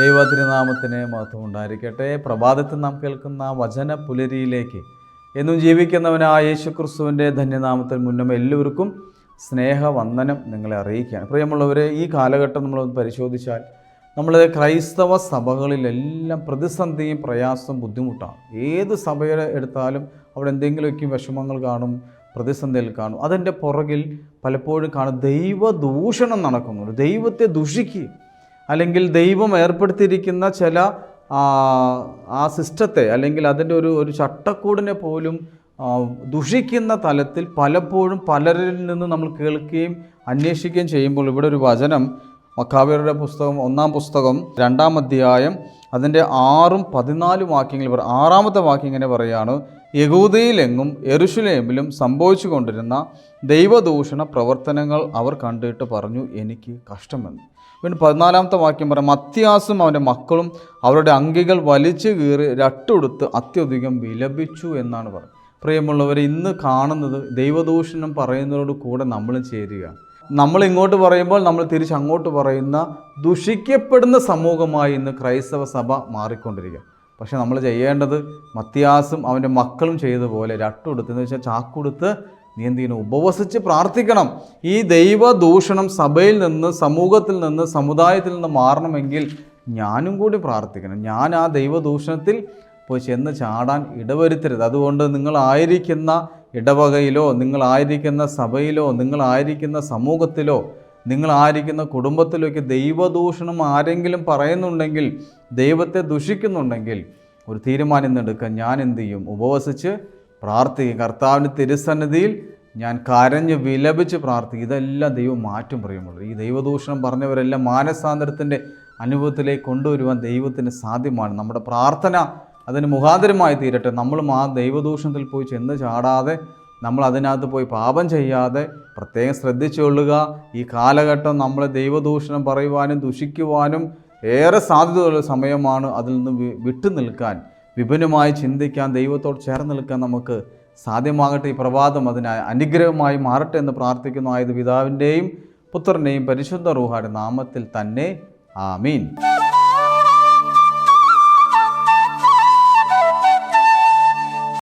ദൈവതിരുനാമത്തിന് മഹത്വം ഉണ്ടായിരിക്കട്ടെ പ്രഭാതത്തിൽ നാം കേൾക്കുന്ന വചന പുലരിയിലേക്ക് എന്നും ജീവിക്കുന്നവനായ യേശു ക്രിസ്തുവിന്റെ ധന്യനാമത്തിൽ മുന്നമേ എല്ലാവർക്കും സ്നേഹവന്ദനം നിങ്ങളെ അറിയിക്കുകയാണ്. പ്രിയമുള്ളവരെ ഈ കാലഘട്ടം നമ്മൾ പരിശോധിച്ചാൽ നമ്മൾ ക്രൈസ്തവ സഭകളിലെല്ലാം പ്രതിസന്ധിയും പ്രയാസവും ബുദ്ധിമുട്ടാണ്. ഏത് സഭയുടെ എടുത്താലും അവിടെ എന്തെങ്കിലുമൊക്കെ വിഷമങ്ങൾ കാണും പ്രതിസന്ധിയിൽ കാണും. അതിന്റെ പുറകിൽ പലപ്പോഴും കാണും ദൈവദൂഷണം നടക്കുന്നുണ്ട് ദൈവത്തെ ദുഷിക്കുക അല്ലെങ്കിൽ ദൈവം ഏർപ്പെടുത്തിയിരിക്കുന്ന ചില ആ, സിസ്റ്റത്തെ അല്ലെങ്കിൽ അതിന്റെ ഒരു ഒരു ചട്ടക്കൂടിനെ പോലും ദുഷിക്കുന്ന തലത്തിൽ പലപ്പോഴും പലരിൽ നിന്ന് നമ്മൾ കേൾക്കുകയും അന്വേഷിക്കുകയും ചെയ്യുമ്പോൾ ഇവിടെ ഒരു വചനം മക്കാവ്യരുടെ പുസ്തകം ഒന്നാം പുസ്തകം രണ്ടാം അധ്യായം അതിന്റെ ആറും പതിനാലും വാക്യങ്ങൾ ആറാമത്തെ വാക്യം ഇങ്ങനെ പറയാണ് യഹൂദയിലെങ്ങും എറുഷുലേമിലും സംഭവിച്ചു കൊണ്ടിരുന്ന ദൈവദൂഷണ പ്രവർത്തനങ്ങൾ അവർ കണ്ടിട്ട് പറഞ്ഞു എനിക്ക് കഷ്ടമെന്ന്. പിന്നെ പതിനാലാമത്തെ വാക്യം പറയാം മത്യാസും അവന്റെ മക്കളും അവരുടെ അങ്കികൾ വലിച്ചു കീറി രട്ടുടുത്ത് അത്യധികം വിലപിച്ചു എന്നാണ് പറയുന്നത് പ്രിയമുള്ളവർ ഇന്ന് കാണുന്നത് ദൈവദൂഷണം പറയുന്നതോട് കൂടെ നമ്മളും ചേരുക. നമ്മൾ ഇങ്ങോട്ട് പറയുമ്പോൾ നമ്മൾ തിരിച്ച് അങ്ങോട്ട് പറയുന്ന ദുഷിക്കപ്പെടുന്ന സമൂഹമായി ഇന്ന് ക്രൈസ്തവ സഭ മാറിക്കൊണ്ടിരിക്കുക. പക്ഷെ നമ്മൾ ചെയ്യേണ്ടത് മത്യാസും അവന്റെ മക്കളും ചെയ്തതുപോലെ രട്ടുടുത്ത് എന്ന് വെച്ചാൽ ചാക്കുടുത്ത് നീ എന്ത് ചെയ്യണം ഉപവസിച്ച് പ്രാർത്ഥിക്കണം. ഈ ദൈവ ദൂഷണം സഭയിൽ നിന്ന് സമൂഹത്തിൽ നിന്ന് സമുദായത്തിൽ നിന്ന് മാറണമെങ്കിൽ ഞാനും കൂടി പ്രാർത്ഥിക്കണം. ഞാൻ ആ ദൈവദൂഷണത്തിൽ പോയി ചെന്ന് ചാടാൻ ഇടവരുത്തരുത്. അതുകൊണ്ട് നിങ്ങളായിരിക്കുന്ന ഇടവകയിലോ നിങ്ങളായിരിക്കുന്ന സഭയിലോ നിങ്ങളായിരിക്കുന്ന സമൂഹത്തിലോ നിങ്ങളായിരിക്കുന്ന കുടുംബത്തിലേക്ക് ദൈവദൂഷണം ആരെങ്കിലും പറയുന്നുണ്ടെങ്കിൽ ദൈവത്തെ ദുഷിക്കുന്നുണ്ടെങ്കിൽ ഒരു തീരുമാനം എടുക്കാൻ ഞാൻ എന്ത് ചെയ്യും? ഉപവസിച്ച് പ്രാർത്ഥിക്കും. കർത്താവിന്റെ തിരുസന്നിധിയിൽ ഞാൻ കരഞ്ഞ് വിലപിച്ച് പ്രാർത്ഥിക്കും. ഇതെല്ലാം ദൈവം മാറ്റം പറയുമുള്ളൂ ഈ ദൈവദൂഷണം പറഞ്ഞവരെല്ലാം മാനസാന്തരത്തിന്റെ അനുഭവത്തിലേക്ക് കൊണ്ടുവരുവാൻ ദൈവത്തിന് സാധ്യമാണ്. നമ്മുടെ പ്രാർത്ഥന അതിന് മുഖാന്തരമായി തീരട്ടെ. നമ്മളും ആ ദൈവദൂഷണത്തിൽ പോയി ചെന്ന് ചാടാതെ നമ്മൾ അതിനകത്ത് പോയി പാപം ചെയ്യാതെ പ്രത്യേകം ശ്രദ്ധിച്ചുകൊള്ളുക ഈ കാലഘട്ടം നമ്മളെ ദൈവദൂഷണം പറയുവാനും ദുഷിക്കുവാനും ഏറെ സാധ്യതയുള്ള സമയമാണ് അതിൽ നിന്ന് വിട്ടു നിൽക്കാൻ. വിപുലമായി ചിന്തിക്കാൻ ദൈവത്തോട് ചേർന്ന് നിൽക്കാൻ നമുക്ക് സാധ്യമാകട്ടെ. ഈ പ്രഭാതം അതിന് അനുഗ്രഹമായി മാറട്ടെ എന്ന് പ്രാർത്ഥിക്കുന്നു ആയത് പിതാവിന്റെയും പുത്രന്റെയും പരിശുദ്ധ റൂഹായുടെ നാമത്തിൽ തന്നെ. ആമീൻ.